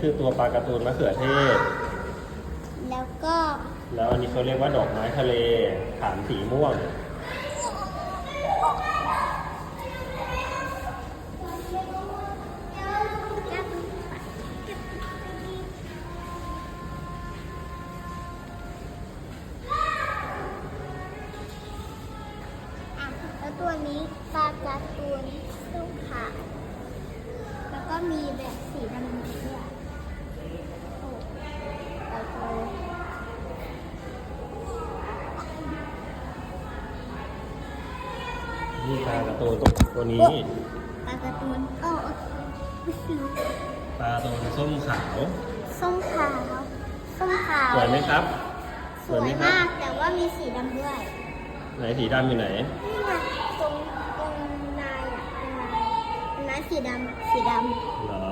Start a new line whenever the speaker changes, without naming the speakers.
คือตัวปลาการ์ตูนมะเขือเทศ
แล้วก็
แล้วอันนี้เขาเรียกว่าดอกไม้ทะเลฐานสีม่วง
อะแล้วตัวนี้ปลาการ์ตูนสู้
นี่ปลาการ์ตูนตัวตัวนี้
ปลาการ์ตูนโอ้โอเคไม่รู้
ปลาตัวส้มขาว
ส้มขาวส้มขาว
สวยไหมครับ
สวยมาก แต่ว่ามีสีดำด้วย
ไหนสีดำอยู่ไหน
นี่ไงตรงตรงลายอะตรงลายตรงลายสีดำสีด
เหรอ